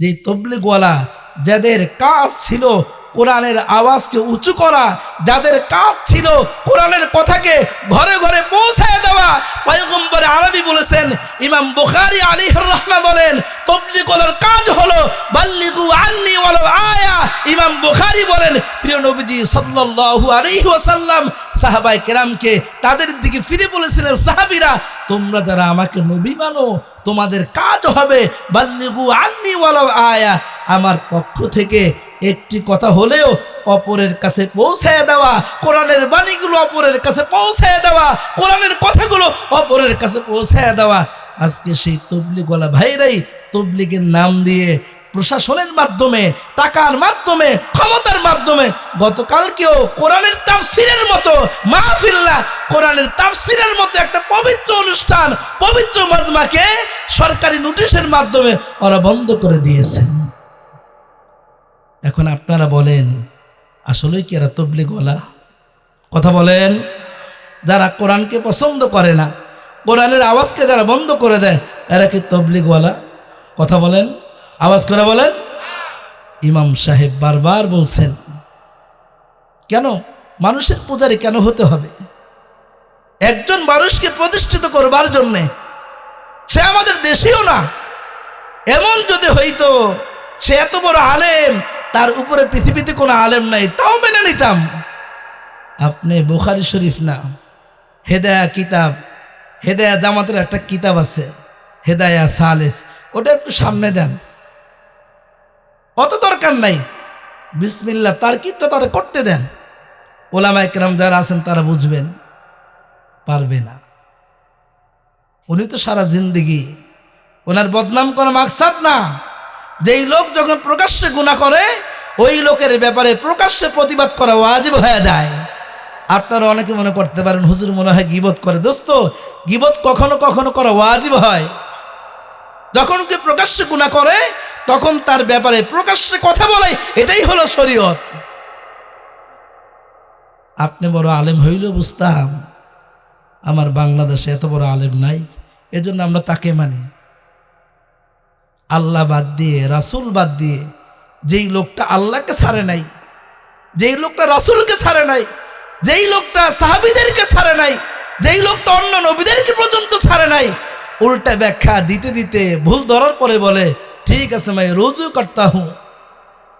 যে তবলিগওয়ালা যাদের কাজ ছিল কোরআনের আওয়াজকে উঁচু করা, যাদের কাজ ছিল কোরআনের কথাকে ঘরে ঘরে পৌঁছায় দেওয়া, পয়গম্বর আরবি বলেছেন, ইমাম বুখারি আলী রহমা বলেন, তবলিগওয়ালার কাজ হলো, বাল্লিগু আন্নি ওয়াল আয়া। ইমাম বুখারি বলেন, প্রিয় নবীজি সাল্লাল্লাহু আলাইহি ওয়াসাল্লাম সাহাবায়ে কেরামকে তাদের দিকে ফিরে বলেছিলেন, সাহাবীরা, তোমরা যারা আমাকে নবী মানো তোমাদের কাজ হবে। আয়া। আমার পক্ষ থেকে একটি কথা হলেও অপরের কাছে পৌঁছায় দেওয়া, কোরআনের বাণীগুলো অপরের কাছে পৌঁছায় দেওয়া, কোরআনের কথাগুলো অপরের কাছে পৌঁছায় দেওয়া। আজকে সেই তবলিগওয়ালা ভাইরাই তবলিগের নাম দিয়ে প্রশাসনের মাধ্যমে, টাকার মাধ্যমে, ক্ষমতার মাধ্যমে, গতকালকেও কোরআনের তাফসিরের মতো মাহফিল্লা কোরআনের তাফসিরের মতো একটা পবিত্র অনুষ্ঠান, পবিত্র মাজমাকে সরকারি নোটিশের মাধ্যমে ওরা বন্ধ করে দিয়েছে এখন আপনারা বলেন, আসলেই কি এরা তবলিগওয়ালা কথা বলেন, যারা কোরআনকে পছন্দ করে না, কোরআনের আওয়াজকে যারা বন্ধ করে দেয়, এরা কি তবলিগওয়ালা কথা বলেন। আওয়াজ করে বলেন। ইমাম সাহেব বারবার বলছেন, কেন? মানুষের পূজারি কেন হতে হবে? একজন মানুষকে প্রতিষ্ঠিত করবার জন্যে সে আমাদের দেশেও না। এমন যদি হইতো, সে এত বড় আলেম, তার উপরে পৃথিবীতে কোনো আলেম নাই, তাও মেনে নিতাম। আপনি বুখারি শরীফ না। হেদায়া কিতাব, হেদায়া জামাতের একটা কিতাব আছে, হেদায়া সালেস, ওটা একটু সামনে দেন। অত দরকার নাই। বিসমিল্লা তার কিপটা তারা করতে দেন। ওলামা একরাম যারা আছেন, তারা বুঝবেন, পারবে না। উনি তো সারা জিন্দগি ওনার বদনাম করা মাকসাদ না। যেই লোক যখন প্রকাশ্যে গুণা করে, ওই লোকের ব্যাপারে প্রকাশ্যে প্রতিবাদ করা ওয়াজিব হয়ে যায়। আপনারা অনেকে মনে করতে পারেন, হুজুর মনে হয় গিবত করে। দোস্ত, গিবত কখনো কখনো করা ওয়াজিব হয়। যখন কেউ প্রকাশ্যে গুণা করে তখন তার ব্যাপারে প্রকাশ্যে কথা বলে, এটাই হলো শরীয়ত। আপনি বড় আলেম হইলেও বুঝতাম, আমার বাংলাদেশে এত বড় আলেম নাই, এজন্য আমরা তাকে মানি। আল্লাহ বাদ দিয়ে, রাসুল বাদ দিয়ে, যেই লোকটা আল্লাহকে ছাড়ে নাই, যেই লোকটা রাসুলকে ছাড়ে নাই, যেই লোকটা সাহাবিদেরকে ছাড়ে নাই, যেই লোকটা অন্য নবীদেরকে পর্যন্ত ছাড়ে নাই, উল্টা ব্যাখ্যা দিতে দিতে ভুল ধরার পরে বলে ঠিক আছে মাই, রোজু করতা হুঁ।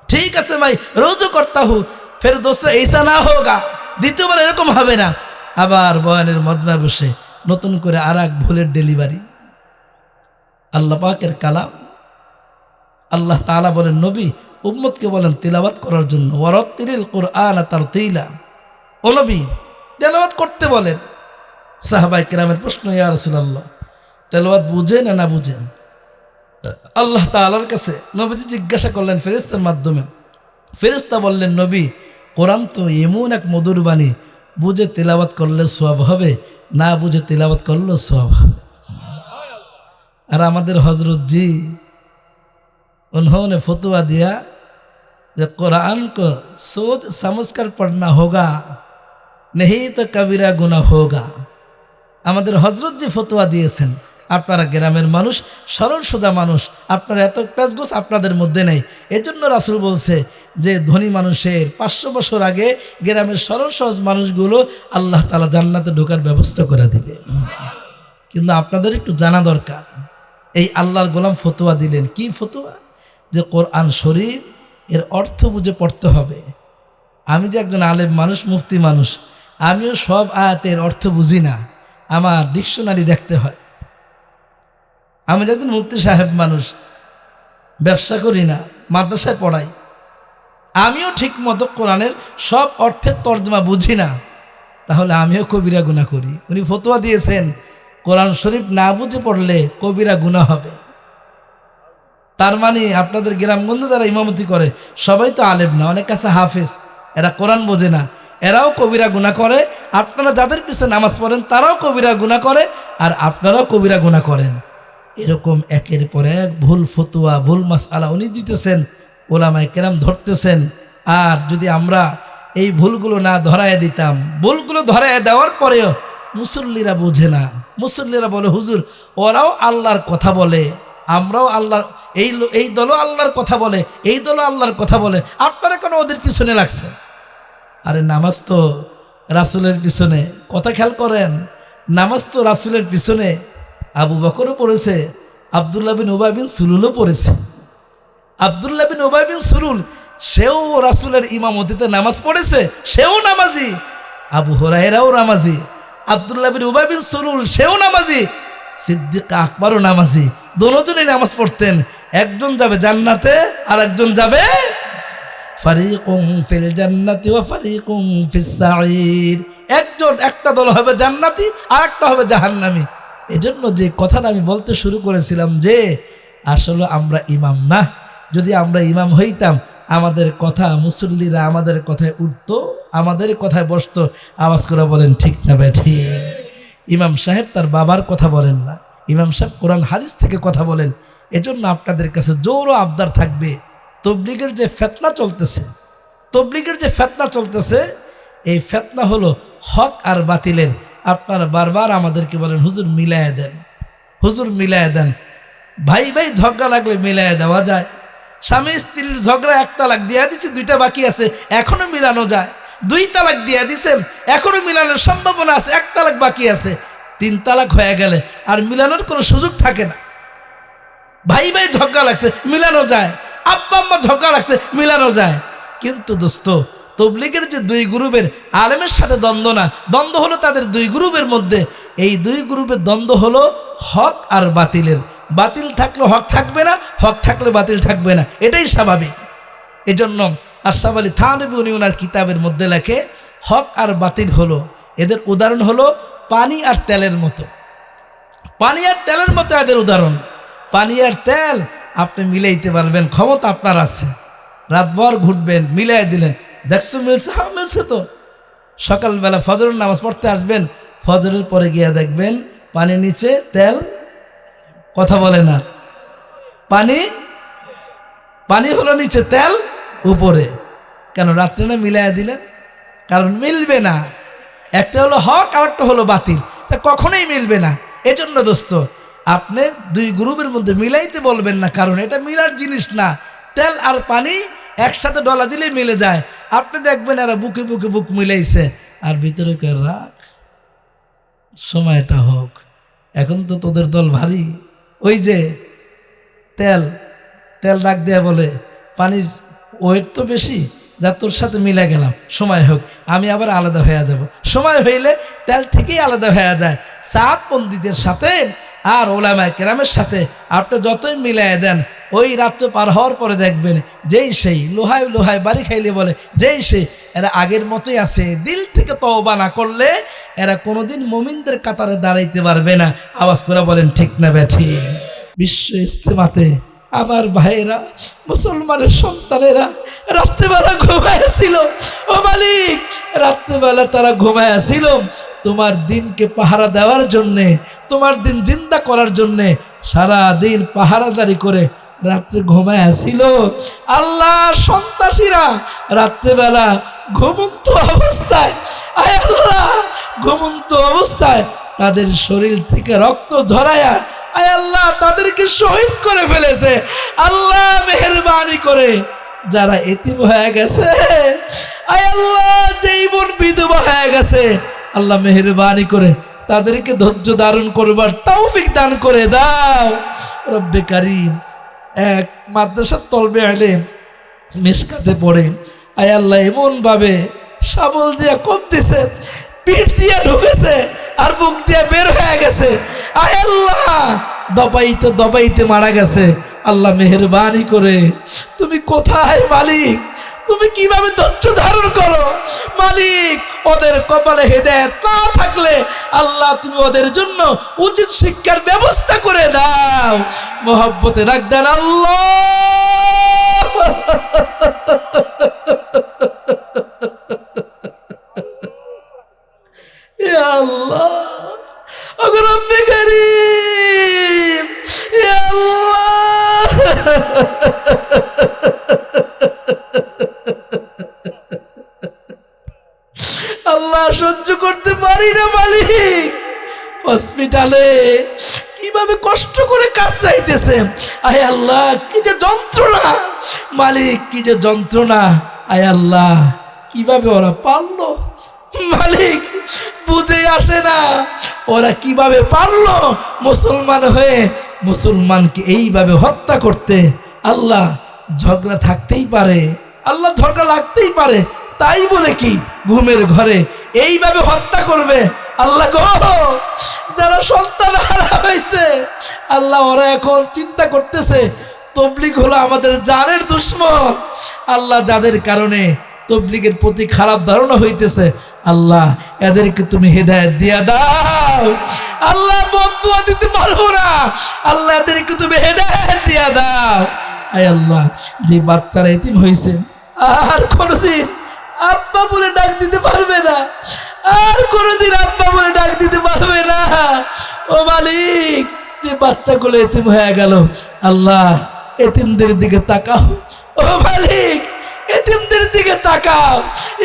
ঠিক আছে ভাই রোজু করতা হু। ফের দোসরা এইসা না হোগা, দ্বিতীয়বার এরকম হবে না। আবার বয়ানের মদনা বসে, নতুন করে আর এক ভুলের ডেলিভারি আল্লাহ পাকের কালাম। আল্লাহ তালা বলেন, নবী, উম্মতকে বলেন তিলাবাত করার জন্য। ওরত তিরিল কোরআন তার তিলা ও নবী তেলাবাত করতে বলেন। সাহাবাই কেরামের প্রশ্ন, ইয়া রসুল্লাহ তেলাবাত বুঝেন না বুঝেন? আল্লাহ তালার কাছে নবীজি জিজ্ঞাসা করলেন ফেরিস্তার মাধ্যমে ফেরিস্তা বললেন নবী কোরআন তো এমন এক মধুর বাণী বুঝে তেলাবাত করলে সব হবে না বুঝে তেলাবাত করলেও সব হবে আর আমাদের হজরত জি उन्होंने फतवा दिया जो कुरान को सोच समझकर पढ़ना होगा नहीं तो कबीरा गुना होगा আমাদের হজরত যে ফতোয়া দিয়েছেন আপনারা গ্রামের মানুষ, সরল সোজা মানুষ, আপনারা এত প্যাসগোস আপনাদের মধ্যে নেই। এজন্য রাসুল বলছে যে, ধনী মানুষের পাঁচশো বছর আগে গ্রামের সরল, সহজ মানুষগুলো আল্লাহ তালা জান্নাতে ঢোকার ব্যবস্থা করে দিবে। কিন্তু আপনাদের একটু জানা দরকার, এই আল্লাহর গোলাম ফতোয়া দিলেন কি ফতোয়া? যে কোরআন শরীফ এর অর্থ বুঝে পড়তে হবে। আমি যে একজন আলেম মানুষ, মুফতি মানুষ, আমিও সব আয়াতের অর্থ বুঝি না। আমার ডিকশনারি দেখতে হয়। আমি একজন মুক্তি সাহেব মানুষ, ব্যবসা করি না, মাদ্রাসায় পড়াই। আমিও ঠিক মতো কোরআনের সব অর্থের তর্জমা বুঝি না। তাহলে আমিও কবিরা গুণা করি। উনি ফতোয়া দিয়েছেন, কোরআন শরীফ না বুঝে পড়লে কবিরা গুণা হবে। তার মানে আপনাদের গ্রামগঞ্জ যারা ইমামতি করে, সবাই তো আলেম না, অনেক কাছে হাফেজ, এরা কোরআন বোঝে না। এরাও কবিরা গুণা করে, আপনারা যাদের পিছনে নামাজ পড়েন, তারাও কবিরা গুণা করে, আর আপনারাও কবিরা গুণা করেন। এরকম একের পর এক ভুল ফতুয়া, ভুল মাস আলা উনি দিতেছেন, ওলামায় কেরাম ধরতেছেন। আর যদি আমরা এই ভুলগুলো না ধরায় দিতাম, ভুলগুলো ধরায় দেওয়ার পরেও মুসল্লিরা বোঝে না। মুসল্লিরা বলে, হুজুর, ওরাও আল্লাহর কথা বলে, আমরাও আল্লাহর এই এই দলও আল্লাহর কথা বলে, এই দলও আল্লাহর কথা বলে। আপনারা কেন ওদের পিছনে লাগছে আরে নামাজ তো রাসুলের পিছনে। কথা খেয়াল করেন, নামাজ তো রাসুলের পিছনে। আবু বকরও পড়েছে, আবদুল্লাহ বিন ওবাই বিন সুলুলও পড়েছে। আবদুল্লাহ বিন ওবাই বিন সুরুল সেও রাসুলের ইমামতিতে নামাজ পড়েছে, সেও নামাজি। আবু হরাইরাও নামাজি, আবদুল্লাহ বিন উবাই বিন সুরুল সেও নামাজি। সিদ্দিক আকবরও নামাজি, দোনোজনই নামাজ পড়তেন, একজন যাবে জান্নাতে আর একজন যাবে একজন, একটা দল হবে জান্নাতি আর একটা হবে জাহান্নামী। এজন্য যে কথাটা আমি বলতে শুরু করেছিলাম যে আসলে আমরা ইমাম না। যদি আমরা ইমাম হইতাম, আমাদের কথা মুসল্লিরা আমাদের কথায় উঠতো, আমাদের কথায় বসতো, আওয়াজ করে বলেন, ঠিক না ব্যাঠি ইমাম সাহেব তার বাবার কথা বলেন না। ইমাম সাহেব কোরআন হাদিস থেকে কথা বলেন। এজন্য আপনাদের কাছে জোরও আবদার থাকবে। তবলিগের যে ফেতনা চলতেছে, তবলিগের যে ফেতনা চলতেছে, এই ফেতনা হলো হক আর বাতিলের আপনারা বারবার আমাদেরকে বলেন, হুজুর মিলায় দেন। হুজুর মিলায় দেন। ভাই ভাই, ঝগড়া লাগলে মিলায় দেওয়া যায়। স্বামী স্ত্রীর ঝগড়া এক তালাক দিয়া দিচ্ছে দুইটা বাকি আছে, এখনও মিলানো যায়। দুই তালাক দিয়া দিছেন, এখনও মিলানোর সম্ভাবনা আছে, এক তালাক বাকি আছে। তিন তালাক হয়ে গেলে আর মিলানোর কোনো সুযোগ থাকে না। ভাই ভাই, ঝগড়া লাগছে, মিলানো যায়। আব্বা, আম্মা ঝগড়া লাগছে, মিলানো যায়। কিন্তু দোস্ত তবলিগের যে দুই গ্রুপের আলেমের সাথে দ্বন্দ্ব না, দ্বন্দ্ব হলো তাদের দুই গ্রুপের মধ্যে। এই দুই গ্রুপের দ্বন্দ্ব হলো হক আর বাতিলের। বাতিল থাকলে হক থাকবে না, হক থাকলে বাতিল থাকবে না। এটাই স্বাভাবিক। এজন্য আশরাফ আলী থানবী উনি ওনার কিতাবের মধ্যে লেখে, হক আর বাতিল হলো, এদের উদাহরণ হলো পানি আর তেলের মতো। পানি আর তেলের মতো এদের উদাহরণ। পানি আর তেল আপনি মিলাইতে পারবেন, ক্ষমতা আপনার আছে। রাতভর ঘুরবেন, মিলাই দিলেন। দেখছ মিলছে? হ্যাঁ মিলছে তো। সকালবেলা ফজরের নামাজ পড়তে আসবেন, ফজরের পরে গিয়ে দেখবেন পানি নিচে তেল, কথা বলে না। পানি? পানি হলো নিচে তেল, উপরে। কেন, রাত্রে না মিলাই দিলেন? কারণ মিলবে না। একটা হলো হক আর একটা হলো বাতিল। তা কখনোই মিলবে না। এজন্য দোস্ত, আপনি দুই গ্রুপের মধ্যে মিলাইতে বলবেন না, কারণ এটা মিলার জিনিস না। তেল আর পানি একসাথে ডলা দিলেই মিলে যায়। আপনি দেখবেন এরা বুকে বুকে বুক মিলাইছে। আর ভিতরে রাখ, সময়টা হোক, এখন তো তোদের দল ভারী। ওই যে তেল তেল ডাক দেয়া বলে, পানির ওয়েট তো বেশি, যা তোর সাথে মিলে গেলাম, সময় হোক, আমি আবার আলাদা হয়ে যাব। সময় হইলে তেল ঠিকই আলাদা হয়ে যায়। সাত পন্ডিতের সাথে আর ওলামায় কেরামের সাথে আপনি যতই মিলাই দেন ওই রাত্রে পার হওয়ার পরে দেখবেন যেই সেই লোহায় লোহায় বাড়ি খাইলে বলে, যেই সেই এরা আগের মতোই আছে, দিল থেকে তওবা না করলে এরা কোনোদিন মমিনদের কাতারে দাঁড়াইতে পারবে না। আওয়াজ করে বলেন, ঠিক না ব্যাঠি বিশ্ব ইস্তেমাতে আমার ভাইয়েরা, মুসলমানের সন্তানেরা রাত্রেবেলা ঘুমাইছিল ও মালিক, রাত্রেবেলা তারা ঘুমাইছিল তোমার দিনকে পাহারা দেওয়ার জন্যে, তোমার দিন জিন্দা করার জন্যে সারা দিন পাহারাদারি করে রাত্রে ঘুমাইছিল আল্লাহ সন্ত্রাসীরা রাত্রেবেলা ঘুমন্ত অবস্থায়, আয় আল্লাহ, ঘুমন্ত অবস্থায় তাদের শরীর থেকে রক্ত ঝরায়া, আয় আল্লাহ, তাদেরকে শহীদ করে ফেলেছে। আল্লাহ মেহরবানি করে যারা এতিম হয়ে গেছে, আয় আল্লাহ, যেই বোন বিধবা হয়ে গেছে, আল্লাহ মেহরবানি করে তাদেরকে ধৈর্য ধারণ করবার তৌফিক দান করে দাও। রব্বে কারিম এক মাদ্রাসার তলবে আলে মিসকাতে পড়ে। আয় আল্লাহ, এমনভাবে সাবল দিয়া কমতেছে, পিঠ দিয়া ঢুকেছে আর বুক দিয়া বের হয়ে গেছে। আয় আল্লাহ, দবাইতে দবাইতে মারা গেছে। আল্লাহ মেহরবানি করে, তুমি কোথায় মালিক? তুমি কীভাবে ধৈর্য ধারণ করো? মালিক ওদের কপালে হেদায়ত তা থাকলে আল্লাহ তুমি ওদের জন্য উচিত শিক্ষার ব্যবস্থা করে দাও। মোহাব্বতে রাখবেন আল্লাহ। আল্লাহ রব্বি করিম আল্লাহ। পারি না মালিক? হসপিটালে কীভাবে কষ্ট করে কাতরাইতেছে? আয় আল্লাহ, কি যে যন্ত্রণা। মালিক, কি যে যন্ত্রণা। আয় আল্লাহ, কীভাবে ওরা পারল? মালিক, বুঝে আসে না। ওরা কীভাবে পারল মুসলমান হয়ে মুসলমানকে এইভাবে হত্যা করতে? আল্লাহ, ঝগড়া থাকতেই পারে। আল্লাহ, ঝগড়া লাগতেই পারে। তাই বলে কি ঘুমের ঘরে? এইভাবে হত্যা করবে? আল্লাহ যারা সন্তান হারা হয়েছে, আল্লাহ ওরা এখন চিন্তা করতেছে তবলিক হলো আমাদের জানের দুশ্মন। আল্লাহ যাদের কারণে তবলিগের প্রতি খারাপ ধারণা হইতেছে, আল্লাহ এদেরকে তুমি হেদায়ত দিয়া দাও। আল্লাহ বদুয়া দিতে পারব না। আল্লাহ এদেরকে তুমি হেদায়ত দিয়া দাও। আয় আল্লাহ, যে বাচ্চারা এতিম হয়েছে আর কোনোদিন আব্বা বলে ডাক দিতে পারবে না। আর কোনোদিন আব্বা বলে ডাক দিতে পারবে না। ও মালিক, যে বাচ্চাগুলো এতিম হয়ে গেল, আল্লাহ, এতিমদের দিকে তাকাও। ও মালিক, এতিমদের দিকে তাকাও।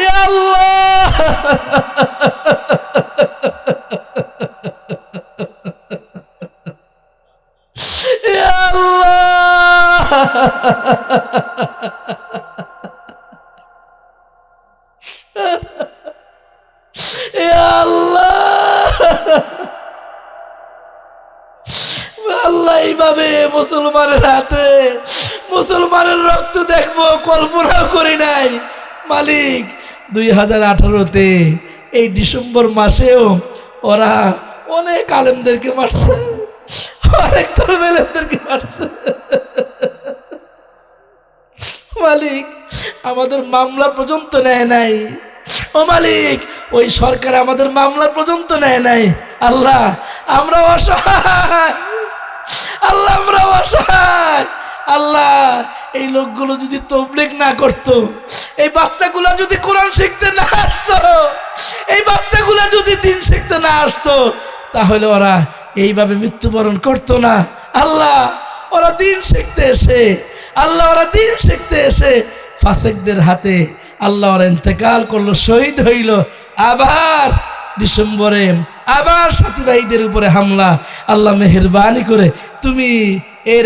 এ আল্লাহ। এ আল্লাহ। এইভাবে মুসলমানের হাতে। মুসলমানের রক্ত দেখব, কল্পনাও করি নাই। মালিক, দুই হাজার আঠারোতে এই ডিসেম্বর মাসেও ওরা অনেক আলেমদেরকে মারছে। অনেক তরবেলেমদেরকে মারছে। মালিক, আমাদের মামলা পর্যন্ত নেয় নাই। ও মালিক, ওই সরকার আমাদের মামলা পর্যন্ত নেয় নাই। আল্লাহ, আমরা অসহায়। আল্লাহ আমরা আল্লাহ, এই লোকগুলো যদি তবলিক না করতো, এই বাচ্চাগুলো যদি কোরআন শিখতে না আসতো, এই বাচ্চাগুলো যদি দিন শিখতে না আসতো, তাহলে ওরা এইভাবে মৃত্যুবরণ করতো না। আল্লাহ, ওরা দিন শিখতে এসে, আল্লাহ ওরা দিন শিখতে এসে ফাসেকদের হাতে আল্লাহ ওরা ইন্তেকাল করল, শহীদ হইল। আবার ডিসেম্বরে আবার সাথী ভাইদের উপরে হামলা। আল্লাহ মেহরবানি করে তুমি এর